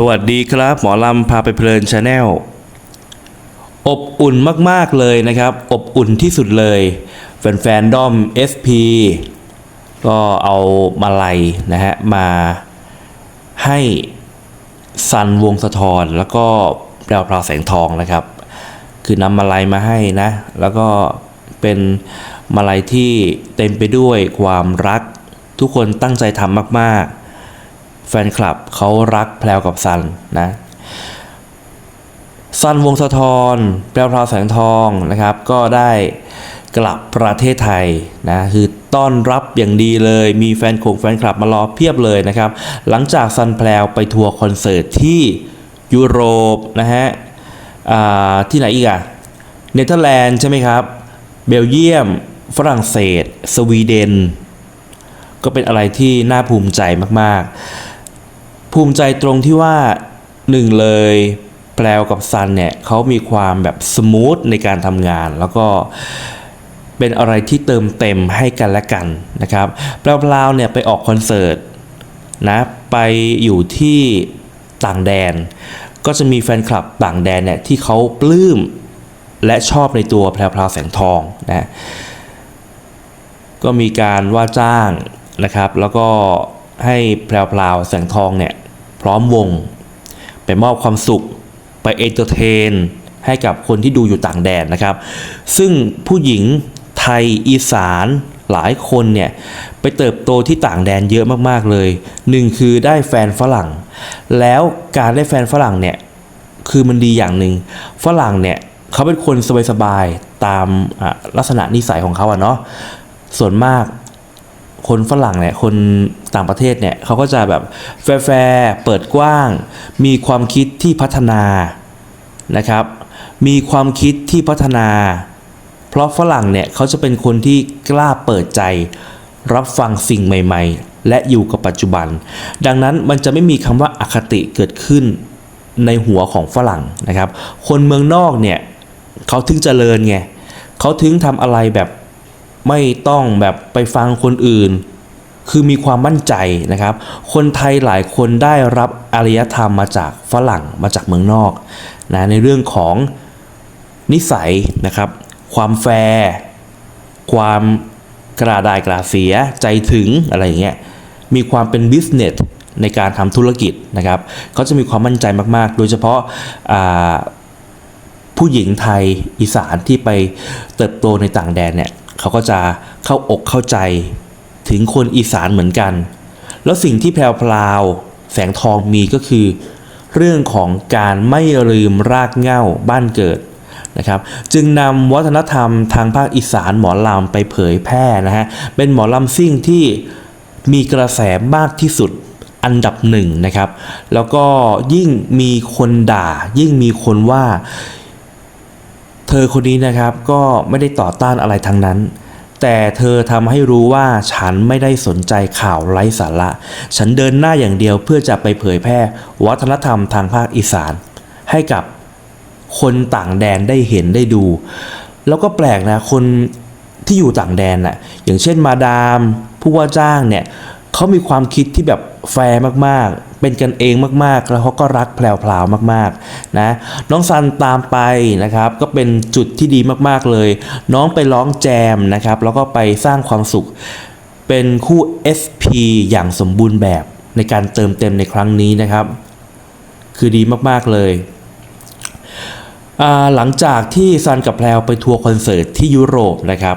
สวัสดีครับ หมอลำพาไปเพลินชาแนลอบอุ่นมากๆเลยนะครับ อบอุ่นที่สุดเลย แฟนๆด้อม SP ก็เอามาลัยนะฮะ มาให้ซันวงสะทอนแล้วก็แปลวพราวแสงทองนะครับ คือนำมาลัยมาให้นะ แล้วก็เป็นมาลัยที่เต็มไปด้วยความรักทุกคนตั้งใจทำมากๆ แฟนคลับเขารักแพลวกับซันนะซันวงสะทอนแปลวพราวแสงทองนะครับ ก็ได้กลับประเทศไทยนะคือต้อนรับอย่างดีเลยมีแฟนคงแฟนคลับมารอเพียบเลยนะครับ หลังจากซันแพลวไปทัวร์คอนเสิร์ตที่ยุโรปนะฮะที่ไหนอีกอะเนเธอร์แลนด์ใช่ไหมครับ เบลเยียม ฝรั่งเศส สวีเดน ก็เป็นอะไรที่น่าภูมิใจมาก ๆ ภูมิใจตรงที่ว่าหนึ่งเลยแปลวกับซันเนี่ยเขามีความแบบสมูทในการทำงาน แล้วก็เป็นอะไรที่เติมเต็มให้กันและกันนะครับแปลวพลาวเนี่ยไปออกคอนเสิร์ตนะไปอยู่ที่ต่างแดน ก็จะมีแฟนคลับต่างแดนเนี่ยที่เขาปลื้มและชอบในตัวแพรวพราวแสงทองนะก็มีการว่าจ้างนะครับ แล้วก็ ให้แพรวๆแสงทองเนี่ยพร้อมวง ไปมอบความสุขไปเอนเตอร์เทน ให้กับคนที่ดูอยู่ต่างแดนนะครับ ซึ่งผู้หญิงไทยอีสานหลายคนเนี่ยไปเติบโตที่ต่างแดนเยอะมากๆเลยหนึ่งคือได้แฟนฝรั่ง แล้วการได้แฟนฝรั่งเนี่ยคือมันดีอย่างหนึ่งฝรั่งเนี่ยเขาเป็นคนสบายๆตามลักษณะนิสัยของเขาอะเนาะส่วนมาก คนฝรั่งเนี่ยคนต่างประเทศเนี่ยเขาก็จะแบบแฟร์เปิดกว้าง มีความคิดที่พัฒนานะครับ มีความคิดที่พัฒนา เพราะฝรั่งเนี่ยเขาจะเป็นคนที่กล้าเปิดใจ รับฟังสิ่งใหม่ ๆ และอยู่กับปัจจุบัน ดังนั้นมันจะไม่มีคำว่าอคติเกิดขึ้นในหัวของฝรั่งนะครับ คนเมืองนอกเนี่ยเขาถึงเจริญไงเขาถึงทำอะไรแบบ ไม่ต้องแบบไปฟังคนอื่น คือมีความมั่นใจนะครับ คนไทยหลายคนได้รับอารยธรรมมาจากฝรั่งมาจากเมืองนอกนะในเรื่องของนิสัยนะครับ ความแฟร์ความกระดายกระเสียใจถึงอะไรอย่างเงี้ยมีความเป็นบิสเนสในการทำธุรกิจนะครับเขาจะมีความมั่นใจมากๆ โดยเฉพาะาผู้หญิงไทยอีสานที่ไปเติบโตในต่างแดนเนี่ย เขาก็จะเข้าอกเข้าใจถึงคนอีสานเหมือนกัน แล้วสิ่งที่แพรวพลาวแสงทองมีก็คือ เรื่องของการไม่ลืมรากเหง้าบ้านเกิดนะครับจึงนำวัฒนธรรมทางภาคอีสานหมอลำไปเผยแพร่นะฮะเป็นหมอลำซิ่งที่มีกระแสมากที่สุดอันดับหนึ่งนะครับ แล้วก็ยิ่งมีคนด่า ยิ่งมีคนว่า อคนนี้นะครับก็ไม่ได้ต่อต้านอะไรทั้งนั้น แต่เธอทำให้รู้ว่าฉันไม่ได้สนใจข่าวไร้สาระ ฉันเดินหน้าอย่างเดียวเพื่อจะไปเผยแพร่ วัฒนธรรมทางภาคอีสาน ให้กับคนต่างแดนได้เห็นได้ดู แล้วก็แปลกนะคนที่อยู่ต่างแดนน่ะอย่างเช่นมาดาม ผู้ว่าจ้างเนี่ยเขามีความคิดที่แบบแฟร์มาก เป็นกันเองมากๆ แล้วเขาก็รักแพรวๆมากๆนะน้องซันตามไปนะครับก็เป็นจุดที่ดีมากๆเลย น้องไปร้องแจมนะครับแล้วก็ไปสร้างความสุข เป็นคู่ SP อย่างสมบูรณ์แบบในการเติมเต็มในครั้งนี้นะครับ คือดีมากๆเลยหลังจากที่ซันกับแพลวไปทัวร์คอนเสิร์ตที่ยุโรปนะครับ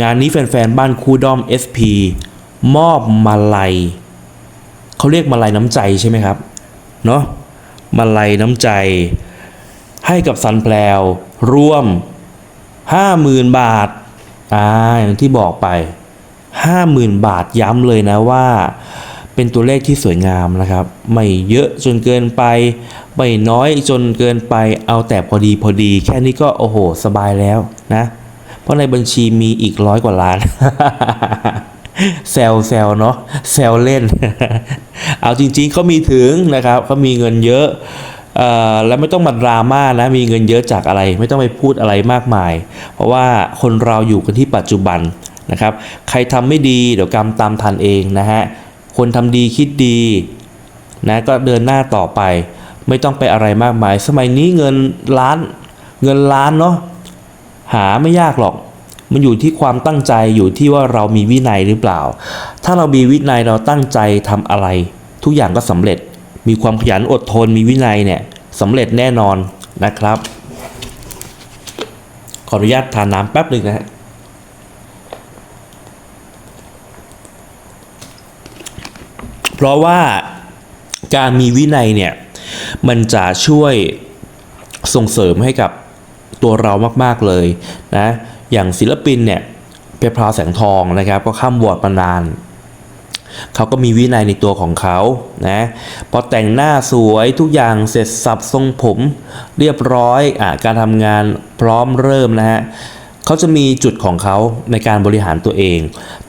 งานนี้แฟนๆ บ้านคูดอม SP มอบมาลัย เขาเรียกมาลัยน้ำใจใช่ไหมครับเนาะมาลัยน้ำใจ ให้กับซันแพลวรวม 50,000 บาทอ่าอย่างที่บอกไป 50,000 บาทย้ำเลยนะว่า เป็นตัวเลขที่สวยงามนะครับ ไม่เยอะจนเกินไป ไม่น้อยจนเกินไปเอาแต่พอดีพอดี แค่นี้ก็โอ้โห สบายแล้วนะ เพราะในบัญชีมีอีกร้อยกว่าล้าน แซวแซวเนาะแซวเล่น เอาจริงๆเขามีถึงนะครับเขามีเงินเยอะออแล้วไม่ต้องมาดราม่านะมีเงินเยอะจากอะไร ไม่ต้องไปพูดอะไรมากมาย เพราะว่าคนเราอยู่กันที่ปัจจุบันนะครับ ใครทำไม่ดีเดี๋ยวกรรมตามทันเองนะฮะคนทำดีคิดดีนะก็เดินหน้าต่อไป ไม่ต้องไปอะไรมากมาย สมัยนี้เงินล้านเงินล้านเนาะหาไม่ยากหรอก มันอยู่ที่ความตั้งใจอยู่ที่ว่าเรามีวินัยหรือเปล่า ถ้าเรามีวินัยเราตั้งใจทำอะไร ทุกอย่างก็สำเร็จ มีความขยันอดทนมีวินัยเนี่ยสำเร็จแน่นอนนะครับ ขออนุญาตทานน้ำแป๊บหนึ่งนะฮะเพราะว่าการมีวินัยเนี่ย มันจะช่วยส่งเสริมให้กับตัวเรามาก ๆ เลยนะ อย่างศิลปินเนี่ยเพชรพราวแสงทองนะครับ ก็ข้ามวอร์ดมานานเขาก็มีวินัยในตัวของเขานะพอแต่งหน้าสวยทุกอย่างเสร็จสับทรงผมเรียบร้อยอะการทำงานพร้อมเริ่มนะฮะเขาจะมีจุดของเขาในการบริหารตัวเอง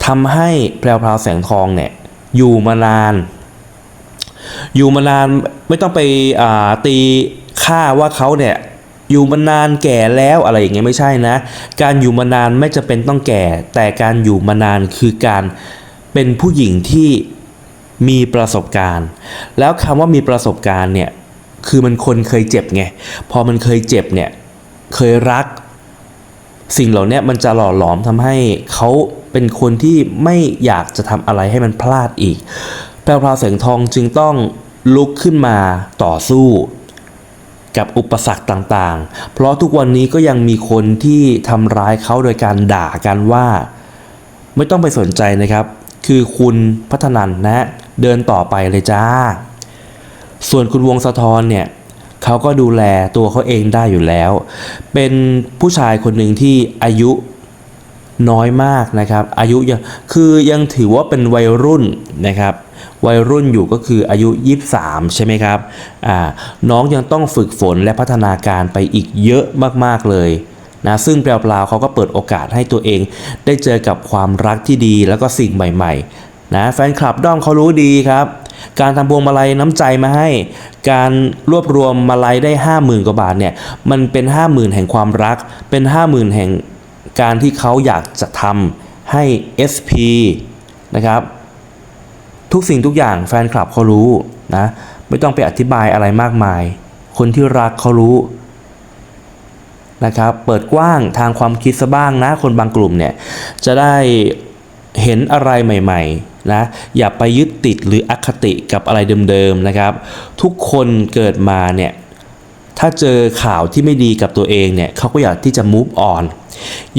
ทำให้แพรวพราวแสงทองเนี่ยอยู่มานาน อยู่มานานไม่ต้องไปตีค่าว่าเขาเนี่ย อยู่มานานแก่แล้วอะไรอย่างเงี้ยไม่ใช่นะ การอยู่มานานไม่จะเป็นต้องแก่ แต่การอยู่มานานคือการเป็นผู้หญิงที่มีประสบการณ์ แล้วคำว่ามีประสบการณ์เนี่ยคือมันคนเคยเจ็บไงพอมันเคยเจ็บเนี่ยเคยรัก สิ่งเหล่านี้มันจะหล่อหลอมทำให้เขาเป็นคนที่ไม่อยากจะทำอะไรให้มันพลาดอีกแพรวพราวแสงทองจึงต้องลุกขึ้นมาต่อสู้ กับอุปสรรคต่างๆ เพราะทุกวันนี้ก็ยังมีคนที่ทำร้ายเขาโดยการด่ากันว่า ไม่ต้องไปสนใจนะครับ คือคุณพัฒนันนะ เดินต่อไปเลยจ้า ส่วนคุณวงศธรเนี่ยเขาก็ดูแลตัวเขาเองได้อยู่แล้ว เป็นผู้ชายคนหนึ่งที่อายุน้อยมากนะครับ อายุยังคือยังถือว่าเป็นวัยรุ่นนะครับ วัยรุ่นอยู่ก็คืออายุ 23 ใช่ไหมครับน้องยังต้องฝึกฝนและพัฒนาการไปอีกเยอะมากๆเลยนะซึ่งแปลวๆเขาก็เปิดโอกาสให้ตัวเอง ได้เจอกับความรักที่ดีแล้วก็สิ่งใหม่ๆนะแฟนคลับด้อมเขารู้ดีครับ การทำพวงมาลัยน้ำใจมาให้ การรวบรวมมาลัยได้ 50,000 กว่าบาทเนี่ยมันเป็น 50,000 แห่งความรัก เป็น 50,000 แห่งการที่เขาอยากจะทำให้ SP นะครับ ทุกสิ่งทุกอย่างแฟนคลับเขารู้นะไม่ต้องไปอธิบายอะไรมากมาย คนที่รักเขารู้นะครับเปิดกว้างทางความคิดซะบ้างนะ คนบางกลุ่มเนี่ยจะได้เห็นอะไรใหม่ๆนะอย่าไปยึดติดหรืออคติกับอะไรเดิมๆนะครับ ทุกคนเกิดมาเนี่ยถ้าเจอข่าวที่ไม่ดีกับตัวเองเนี่ยเขาก็อยากที่จะ move on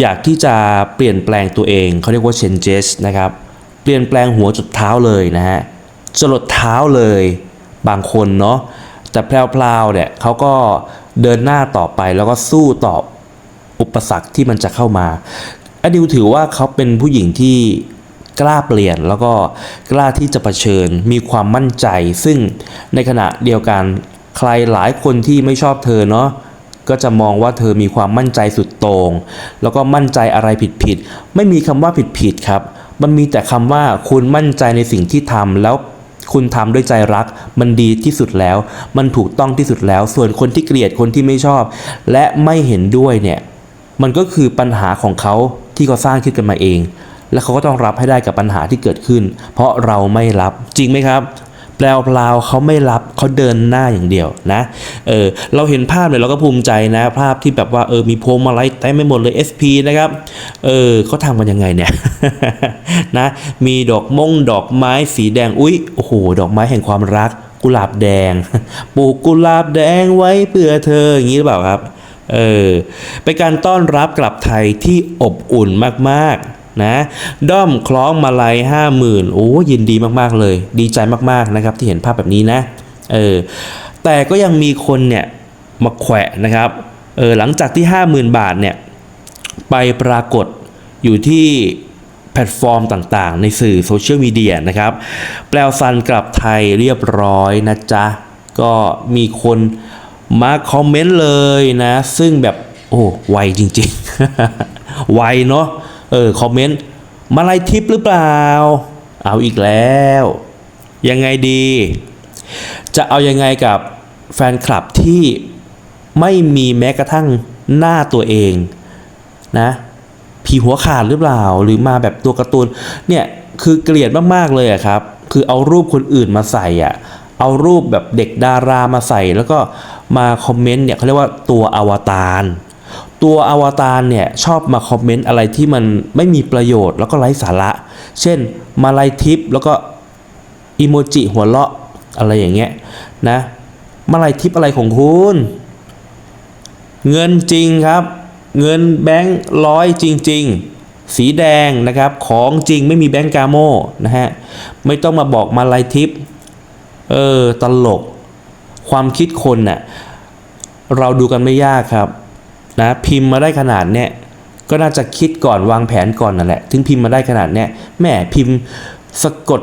อยากที่จะเปลี่ยนแปลงตัวเอง เขาเรียกว่า changes นะครับ เปลี่ยนแปลงหัวจุดเท้าเลยนะฮะจรดเท้าเลยบางคนเนาะแต่แพลวๆเนี่ยเขาก็เดินหน้าต่อไปแล้วก็สู้ต่ออุปสรรคที่มันจะเข้ามาอดิวถือว่าเขาเป็นผู้หญิงที่กล้าเปลี่ยนแล้วก็กล้าที่จะะเผชิญมีความมั่นใจ ซึ่งในขณะเดียวกันใครหลายคนที่ไม่ชอบเธอเนาะก็จะมองว่าเธอมีความมั่นใจสุดโตง่งแล้วก็มั่นใจอะไรผิดๆไม่มีคำว่าผิดๆครับ มันมีแต่คำว่าคุณมั่นใจในสิ่งที่ทำแล้วคุณทำด้วยใจรัก มันดีที่สุดแล้ว มันถูกต้องที่สุดแล้ว ส่วนคนที่เกลียดคนที่ไม่ชอบ และไม่เห็นด้วยเนี่ย มันก็คือปัญหาของเขาที่เขาสร้างขึ้นกันมาเอง และเขาก็ต้องรับให้ได้กับปัญหาที่เกิดขึ้น เพราะเราไม่รับจริงไหมครับ แปลว่าเขาไม่รับเขาเดินหน้าอย่างเดียวนะเออเราเห็นภาพเนี่ยเราก็ภูมิใจนะ ภาพที่แบบว่าเออมีพวงมาลัยเต็มไปหมดเลย SP นะครับเออเขาทำกันยังไงเนี่ยนะมีดอกมงดอกไม้สีแดงอุ๊ยโอ้โหดอกไม้แห่งความรักกุหลาบแดงปลูกกุหลาบแดงไว้เพื่อเธออย่างนี้หรือเปล่าครับเออเป็นการต้อนรับกลับไทยที่อบอุ่นมากๆ นะด้อมคล้องมาลัยห้าหมื่นโอ้ยินดีมากๆเลย ดีใจมากๆนะครับที่เห็นภาพแบบนี้นะเออแต่ก็ยังมีคนเนี่ยมาแขวะนะครับเออหลังจากที่ 50,000 บาทเนี่ยไปปรากฏอยู่ที่แพลตฟอร์มต่างๆ ในสื่อโซเชียลมีเดียนะครับ แปลวซันกลับไทยเรียบร้อยนะจ๊ะ ก็มีคนมาคอมเมนต์เลยนะ ซึ่งแบบ โอ้ไวจริงๆ ไวเนาะ เออคอมเมนต์มาลายทิปหรือเปล่า เอาอีกแล้ว ยังไงดี จะเอายังไงกับแฟนคลับที่ไม่มีแม้กระทั่งหน้าตัวเองนะผีหัวขาดหรือเปล่า หรือมาแบบตัวการ์ตูนเนี่ยคือเกลียดมากๆเลยอะครับ คือเอารูปคนอื่นมาใส่อะเอารูปแบบเด็กดารามาใส่ แล้วก็มาคอมเมนต์เนี่ยเขาเรียกว่าตัวอวตาร ตัวอวตารเนี่ยชอบมาคอมเมนต์อะไรที่มันไม่มีประโยชน์แล้วก็ไร้สาระ เช่นมาลายทิปแล้วก็อีโมจิหัวเราะอะไรอย่างเงี้ยนะมาลายทิปอะไรของคุณ เงินจริงครับ เงินแบงค์ร้อยจริง ๆ สีแดงนะครับของจริงไม่มีแบงก์กาโมนะฮะไม่ต้องมาบอกมาลายทิปเออตลกความคิดคนน่ะเราดูกันไม่ยากครับ นะพิมพ์มาได้ขนาดเนี้ยก็น่าจะคิดก่อนวางแผนก่อนนั่นแหละถึงพิมพ์มาได้ขนาดเนี้ยแหม่พิมพ์สะกด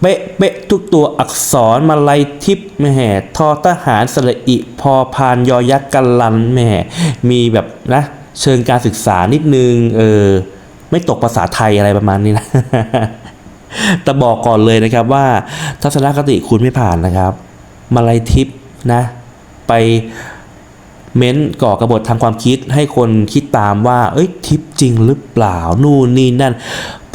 เป๊ะเป๊ะทุกตัวอักษรมาลายทิปแหม่ทอทหารสระอิพอพานยอยักษ์กันลันแหม่มีแบบนะเชิงการศึกษานิดนึงเออไม่ตกภาษาไทยอะไรประมาณนี้นะแต่บอกก่อนเลยนะครับว่า ทัศนคติคุณไม่ผ่านนะครับ มาลายทิปนะ ไป เม้นก่อกระบฏทางความคิดให้คนคิดตามว่า เอ้ยทิปจริงหรือเปล่า นู่นนี่นั่น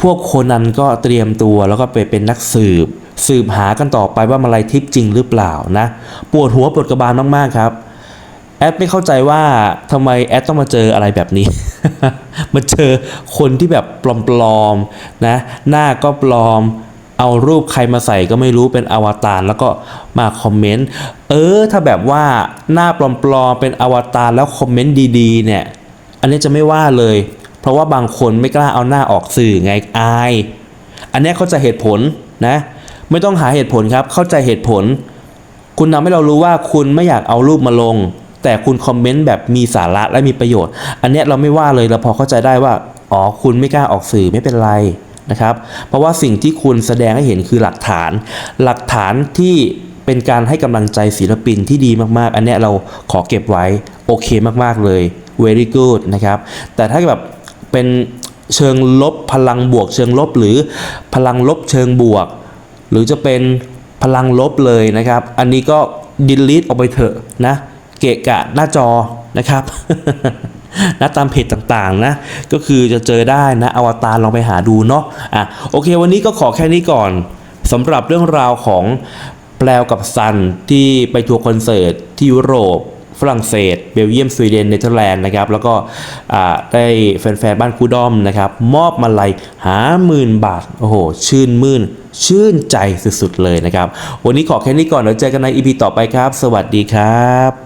พวกคนนั้นก็เตรียมตัวแล้วก็ไปเป็นนักสืบ สืบหากันต่อไปว่ามาลัยทิปจริงหรือเปล่านะ ปวดหัวปวดกระบาลมาก ๆ ครับ แอดไม่เข้าใจว่าทำไมแอดต้องมาเจออะไรแบบนี้ มาเจอคนที่แบบปลอม ๆ นะ หน้าก็ปลอม เอารูปใครมาใส่ก็ไม่รู้เป็นอวตารแล้วก็มาคอมเมนต์เออ ถ้าแบบว่าหน้าปลอมๆเป็นอวตารแล้วคอมเมนต์ดีๆ เนี่ย อันนี้จะไม่ว่าเลย เพราะว่าบางคนไม่กล้าเอาหน้าออกสื่อไงอาย อันนี้เข้าใจเหตุผลนะ ไม่ต้องหาเหตุผลครับ เข้าใจเหตุผล คุณทำให้เรารู้ว่าคุณไม่อยากเอารูปมาลง แต่คุณคอมเมนต์แบบมีสาระและมีประโยชน์ อันนี้เราไม่ว่าเลยเราพอเข้าใจได้ว่าอ๋อคุณไม่กล้าออกสื่อไม่เป็นไร นะครับ เพราะว่าสิ่งที่คุณแสดงให้เห็นคือหลักฐาน หลักฐานที่เป็นการให้กำลังใจศิลปินที่ดีมากๆ อันเนี้ยเราขอเก็บไว้โอเคมากๆเลย very good นะครับ แต่ถ้าแบบเป็นเชิงลบพลังบวกเชิงลบหรือพลังลบเชิงบวก หรือจะเป็นพลังลบเลยนะครับ อันนี้ก็ดิลีทออกไปเถอะนะ เกะกะหน้าจอนะครับ นะตามเพจต่างๆนะก็คือจะเจอได้นะอวตารลองไปหาดูเนาะอะโอเค วันนี้ก็ขอแค่นี้ก่อนสำหรับเรื่องราวของแปลวกับซันที่ไปทัวร์คอนเสิร์ตที่ยุโรปฝรั่งเศส เบลเยียม สวีเดน เนเธอร์แลนด์นะครับ แล้วก็อ่าได้แฟนๆ บ้านคูดอมนะครับ มอบมาลัยหาหมื่นบาท โอ้โห ชื่นมื่น ชื่นใจสุดๆ เลยนะครับ วันนี้ขอแค่นี้ก่อนเดี๋ยวเจอกันในอีพีต่อไปครับ สวัสดีครับ